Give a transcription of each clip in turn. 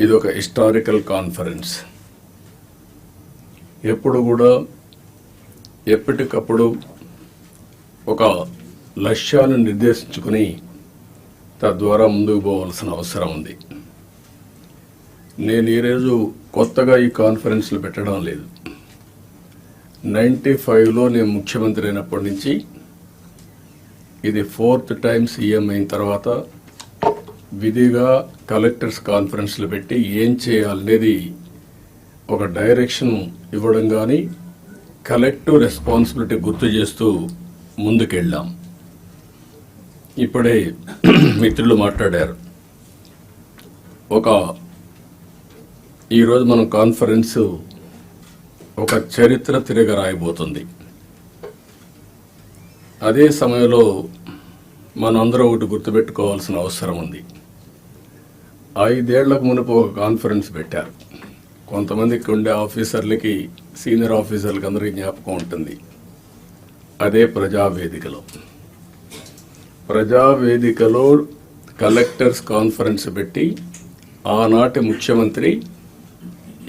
ఇది ఒక historical conference. ఎప్పుడు కూడా ఎప్పటికప్పుడు ఒక లక్ష్యాలను నిర్దేశించుకుని తద్వారా ముందుకు పోవాల్సిన అవసరం ఉంది. నేను ఈరోజు కొత్తగా ఈ కాన్ఫరెన్స్లు పెట్టడం లేదు. నైంటీ ఫైవ్లో నేను ముఖ్యమంత్రి అయినప్పటి నుంచి ఇది ఫోర్త్ టైం సీఎం అయిన తర్వాత విధిగా కలెక్టర్స్ కాన్ఫరెన్స్లు పెట్టి ఏం చేయాలనేది ఒక డైరెక్షన్ ఇవ్వడం కానీ కలెక్టివ్ రెస్పాన్సిబిలిటీ గుర్తు చేస్తూ ముందుకెళ్ళాం. ఇప్పుడే మిత్రులు మాట్లాడారు. ఒక ఈరోజు మనం కాన్ఫరెన్స్ ఒక చరిత్ర తిరగ రాయబోతుంది. అదే సమయంలో మనందరూ ఒకటి గుర్తుపెట్టుకోవాల్సిన అవసరం ఉంది. ఐదేళ్ళకు మునుపు ఒక కాన్ఫరెన్స్ పెట్టారు. కొంతమందికి ఉండే ఆఫీసర్లకి సీనియర్ ఆఫీసర్లకి అందరికీ జ్ఞాపకం ఉంటుంది. అదే ప్రజావేదికలో. ప్రజావేదికలో కలెక్టర్స్ కాన్ఫరెన్స్ పెట్టి ఆనాటి ముఖ్యమంత్రి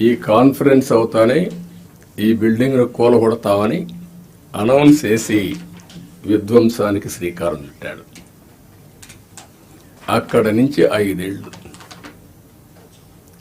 ఈ కాన్ఫరెన్స్ అవుతానే ఈ బిల్డింగ్ను కూలగొడతామని అనౌన్స్ చేసి విధ్వంసానికి శ్రీకారం చుట్టాడు. అక్కడ నుంచి ఐదేళ్ళు.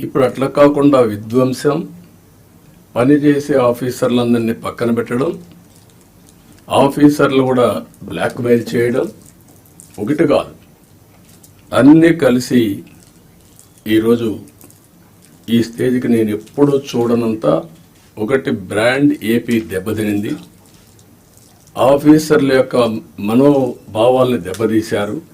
ఇప్పుడు అట్లా కాకుండా విధ్వంసం పనిచేసే ఆఫీసర్లందరినీ పక్కన పెట్టడం ఆఫీసర్లు కూడా బ్లాక్మెయిల్ చేయడం ఒకటి కాదు. అన్నీ కలిసి ఈరోజు ఈ స్టేజ్కి నేను ఎప్పుడూ చూడనంత ఒకటి బ్రాండ్ ఏపీ దెబ్బతినింది. ఆఫీసర్ల యొక్క మనోభావాల్ని దెబ్బతీశారు.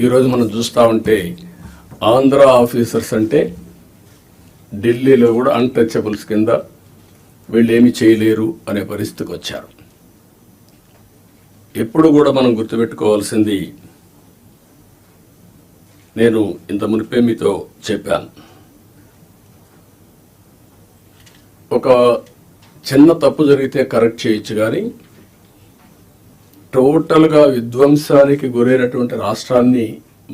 ఈరోజు మనం చూస్తూ ఉంటే ఆంధ్ర ఆఫీసర్స్ అంటే ఢిల్లీలో కూడా అన్టచబుల్స్ కింద వీళ్ళు ఏమి చేయలేరు అనే పరిస్థితికి వచ్చారు. ఎప్పుడు కూడా మనం గుర్తుపెట్టుకోవాల్సింది నేను ఇంత మునిపే మీతో చెప్పాను. ఒక చిన్న తప్పు జరిగితే కరెక్ట్ చేయొచ్చు కానీ టోటల్గా విధ్వంసానికి గురైనటువంటి రాష్ట్రాన్ని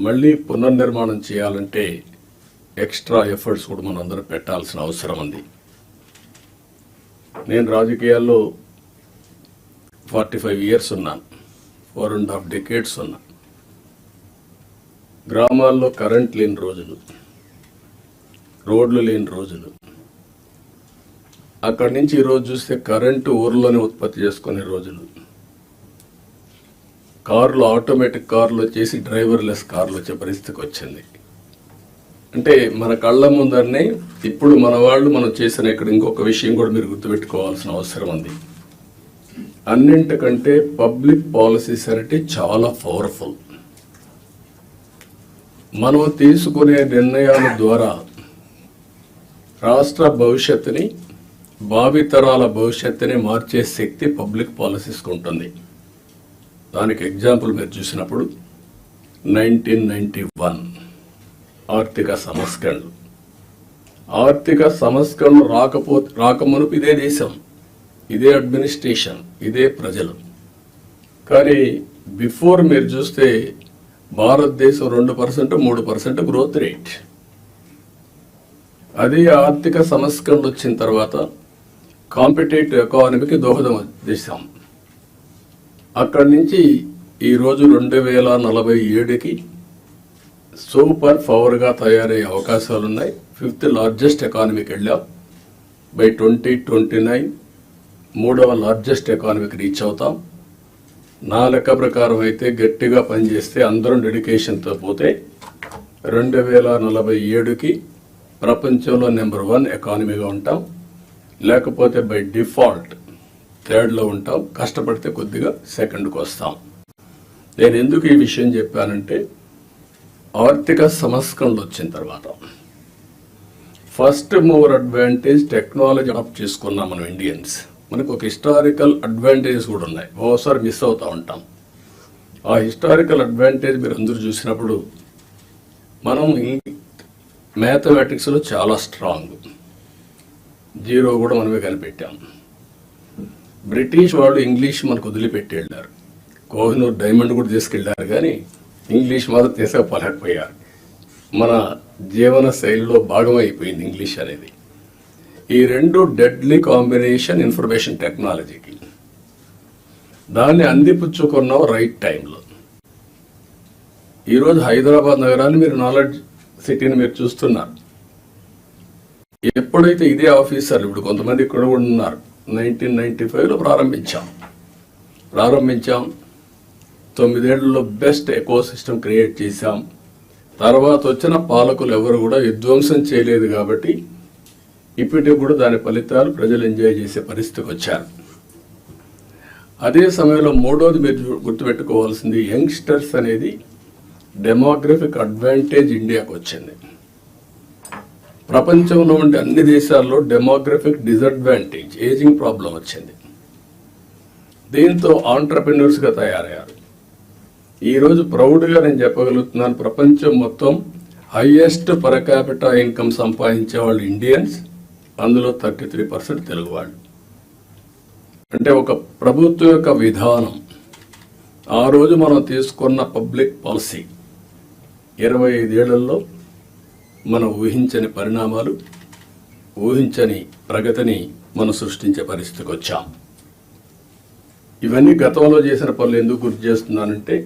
మళ్ళీ పునర్నిర్మాణం చేయాలంటే ఎక్స్ట్రా ఎఫర్ట్స్ కూడా మనం పెట్టాల్సిన అవసరం ఉంది. నేను రాజకీయాల్లో ఫార్టీ ఫైవ్ ఇయర్స్ ఉన్నాను. ఫోర్ అండ్ హాఫ్ డెకేడ్స్ ఉన్నా గ్రామాల్లో కరెంట్ లేని రోజులు రోడ్లు లేని రోజులు అక్కడి నుంచి ఈరోజు చూస్తే కరెంటు ఊర్లోనే ఉత్పత్తి చేసుకునే రోజులు. కార్లు ఆటోమేటిక్ కార్లు వచ్చేసి డ్రైవర్లెస్ కార్లు వచ్చే పరిస్థితికి వచ్చింది. అంటే మన కళ్ళ ముందరనే ఇప్పుడు మన వాళ్ళు మనం చేసిన ఇక్కడ ఇంకొక విషయం కూడా మీరు గుర్తుపెట్టుకోవాల్సిన అవసరం ఉంది. అన్నింటికంటే పబ్లిక్ పాలసీస్ అనేవి చాలా పవర్ఫుల్. మనం తీసుకునే నిర్ణయాల ద్వారా రాష్ట్ర భవిష్యత్తుని భావితరాల భవిష్యత్తుని మార్చే శక్తి పబ్లిక్ పాలసీస్కి ఉంటుంది. దానికి ఎగ్జాంపుల్ మీరు చూసినప్పుడు నైన్టీన్ నైన్టీ వన్ ఆర్థిక సంస్కరణలు. ఆర్థిక సంస్కరణలు రాకపో రాకమునుపు ఇదే దేశం ఇదే అడ్మినిస్ట్రేషన్ ఇదే ప్రజలు. కానీ బిఫోర్ మీరు చూస్తే భారతదేశం రెండు పర్సెంట్ మూడు పర్సెంట్ గ్రోత్ రేట్. అది ఆర్థిక సంస్కరణలు వచ్చిన తర్వాత కాంపిటేటివ్ ఎకానమీకి దోహదం చేశాం అక్కడి నుంచి ఈరోజు రెండు వేల నలభై ఏడుకి సూపర్ పవర్గా తయారయ్యే అవకాశాలు ఉన్నాయి ఫిఫ్త్ లార్జెస్ట్ ఎకానమీకి వెళ్ళాం. బై ట్వంటీ ట్వంటీ నైన్ మూడవ లార్జెస్ట్ ఎకానమీకి రీచ్ అవుతాం. నా లెక్క ప్రకారం అయితే గట్టిగా పనిచేస్తే అందరం డెడికేషన్తో పోతే రెండు వేల నలభై ఏడుకి ప్రపంచంలో నెంబర్ వన్ ఎకానమీగా ఉంటాం. లేకపోతే బై డిఫాల్ట్ థర్డ్లో ఉంటాం కష్టపడితే కొద్దిగా సెకండ్కి వస్తాం. నేను ఎందుకు ఈ విషయం చెప్పానంటే ఆర్థిక సంస్కరణలు వచ్చిన తర్వాత. First mover advantage technology adopt చేసుకున్నాం మనం ఇండియన్స్. మనకు ఒక హిస్టారికల్ అడ్వాంటేజెస్ కూడా ఉన్నాయి. ఓసారి మిస్ అవుతూ ఉంటాం. ఆ హిస్టారికల్ అడ్వాంటేజ్ మీరు అందరూ చూసినప్పుడు మనం మ్యాథమెటిక్స్లో చాలా స్ట్రాంగ్ జీరో కూడా మనమే కనిపెట్టాం. బ్రిటిష్ వాళ్ళు ఇంగ్లీష్ మనకు వదిలిపెట్టి వెళ్ళారు. కోహినూర్ డైమండ్ కూడా తీసుకెళ్ళారు కానీ ఇంగ్లీష్ మాత్రం తీసుకుపోలేకపోయారు. మన జీవన శైలిలో భాగమైపోయింది ఇంగ్లీష్ అనేది. ఈ రెండు డెడ్లీ కాంబినేషన్ ఇన్ఫర్మేషన్ టెక్నాలజీకి దాన్ని అందిపుచ్చుకున్నాం రైట్ టైంలో ఈరోజు హైదరాబాద్ నగరాన్ని మీరు నాలెడ్జ్ సిటీని మీరు చూస్తున్నారు. ఎప్పుడైతే ఇదే ఆఫీసర్లు ఇప్పుడు కొంతమంది ఇక్కడ కూడా ఉన్నారు నైన్టీన్ నైన్టీ ఫైవ్లో ప్రారంభించాం. ప్రారంభించాం. తొమ్మిదేళ్ళలో బెస్ట్ ఎకో సిస్టమ్ క్రియేట్ చేశాం. తర్వాత వచ్చిన పాలకులు ఎవరు కూడా విధ్వంసం చేయలేదు కాబట్టి ఇప్పటికి కూడా దాని ఫలితాలు ప్రజలు ఎంజాయ్ చేసే పరిస్థితికి వచ్చారు. అదే సమయంలో మూడోది మీరు గుర్తుపెట్టుకోవాల్సింది యంగ్స్టర్స్ అనేది డెమోగ్రఫిక్ అడ్వాంటేజ్ ఇండియాకు వచ్చింది. ప్రపంచంలో ఉండే అన్ని దేశాల్లో డెమోగ్రఫిక్ డిసడ్వాంటేజ్ ఏజింగ్ ప్రాబ్లం వచ్చింది. దీంతో ఆంటర్ప్రినర్స్ తయారయ్యారు. ఈరోజు ప్రౌడ్గా నేను చెప్పగలుగుతున్నాను ప్రపంచం మొత్తం హైయెస్ట్ పర్ ఇన్కమ్ సంపాదించే వాళ్ళు ఇండియన్స్ అందులో థర్టీ త్రీ పర్సెంట్ తెలుగు వాళ్ళు. అంటే ఒక ప్రభుత్వం యొక్క విధానం. ఆ రోజు మనం తీసుకున్న పబ్లిక్ పాలసీ ఇరవై ఐదేళ్ళలో మనం ఊహించని పరిణామాలు ఊహించని ప్రగతిని మనం సృష్టించే పరిస్థితికి వచ్చాం. ఇవన్నీ గతంలో చేసిన పనులు ఎందుకు గుర్తు చేస్తున్నానంటే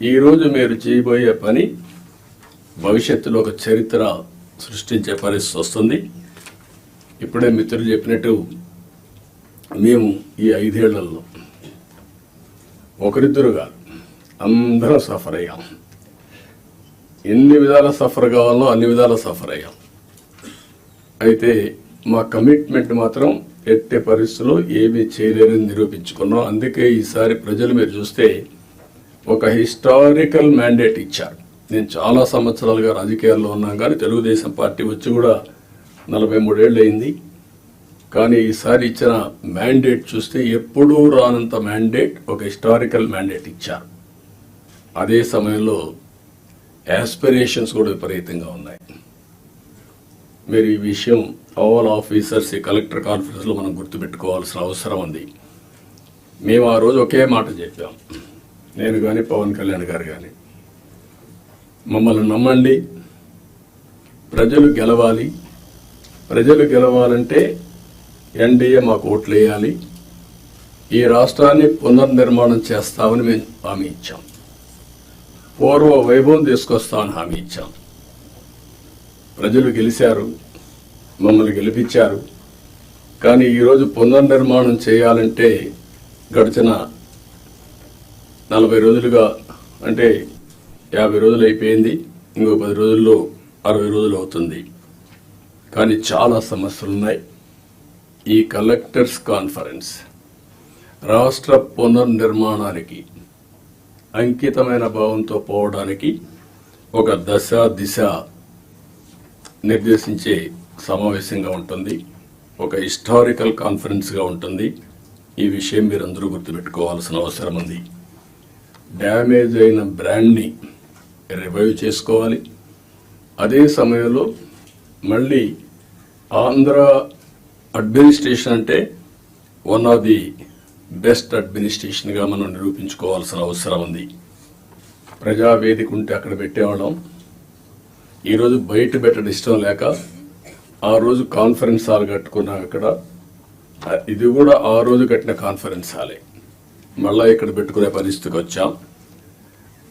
ఈరోజు మీరు చేయబోయే పని భవిష్యత్తులో ఒక చరిత్ర సృష్టించే పరిస్థితి వస్తుంది. ఇప్పుడే మిత్రులు చెప్పినట్టు మేము ఈ ఐదేళ్ళలో ఒకరిద్దరుగా అందరం సఫర్ అయ్యాం. ఎన్ని విధాల సఫర్ కావాలో అన్ని విధాల సఫర్ అయ్యాం. అయితే మా కమిట్మెంట్ మాత్రం ఎట్టే పరిస్థితుల్లో ఏమీ చేయలేరని నిరూపించుకున్నాం. అందుకే ఈసారి ప్రజలు మీరు చూస్తే ఒక హిస్టారికల్ మ్యాండేట్ ఇచ్చారు. నేను చాలా సంవత్సరాలుగా రాజకీయాల్లో ఉన్నాం కానీ తెలుగుదేశం పార్టీ వచ్చి కూడా నలభై మూడేళ్ళు అయింది. కానీ ఈసారి ఇచ్చిన మ్యాండేట్ చూస్తే ఎప్పుడూ రానంత మ్యాండేట్ ఒక హిస్టారికల్ మ్యాండేట్ ఇచ్చారు. అదే సమయంలో యాస్పిరేషన్స్ కూడా విపరీతంగా ఉన్నాయి. మీరు ఈ విషయం ఆల్ ఆఫీసర్స్ ఈ కలెక్టర్ కాన్ఫరెన్స్లో మనం గుర్తుపెట్టుకోవాల్సిన అవసరం ఉంది. మేము ఆ రోజు ఒకే మాట చెప్పాం. నేను కానీ పవన్ కళ్యాణ్ గారు కానీ మమ్మల్ని నమ్మండి ప్రజలు గెలవాలి ప్రజలు గెలవాలంటే ఎన్డీఏ మాకు ఓట్లు వేయాలి ఈ రాష్ట్రాన్ని పునర్నిర్మాణం చేస్తామని మేము హామీ ఇచ్చాం. పూర్వ వైభవం తీసుకొస్తామని హామీ ఇచ్చాం. ప్రజలు గెలిచారు మమ్మల్ని గెలిపించారు. కానీ ఈరోజు పునర్నిర్మాణం చేయాలంటే గడిచిన నలభై రోజులుగా అంటే యాభై రోజులు అయిపోయింది ఇంకో పది రోజుల్లో అరవై రోజులు అవుతుంది. కానీ చాలా సమస్యలు ఉన్నాయి. ఈ కలెక్టర్స్ కాన్ఫరెన్స్ రాష్ట్ర పునర్నిర్మాణానికి అంకితమైన భావంతో పోవడానికి ఒక దశ దిశ నిర్దేశించే సమావేశంగా ఉంటుంది. ఒక హిస్టారికల్ కాన్ఫరెన్స్గా ఉంటుంది. ఈ విషయం మీరు అందరూ గుర్తుపెట్టుకోవాల్సిన అవసరం ఉంది. డ్యామేజ్ అయిన బ్రాండ్ని రివైవ్ చేసుకోవాలి. అదే సమయంలో మళ్ళీ ఆంధ్ర అడ్మినిస్ట్రేషన్ అంటే వన్ ఆఫ్ ది బెస్ట్ అడ్మినిస్ట్రేషన్గా మనం నిరూపించుకోవాల్సిన అవసరం ఉంది. ప్రజావేదిక ఉంటే అక్కడ పెట్టేవాళ్ళం. ఈరోజు బయట పెట్టడం ఇష్టం లేక ఆ రోజు కాన్ఫరెన్స్ హాల్ కట్టుకున్నాం అక్కడ. ఇది కూడా ఆ రోజు కట్టిన కాన్ఫరెన్స్ హాలే. మళ్ళీ ఇక్కడ పెట్టుకునే పరిస్థితికి వచ్చాం.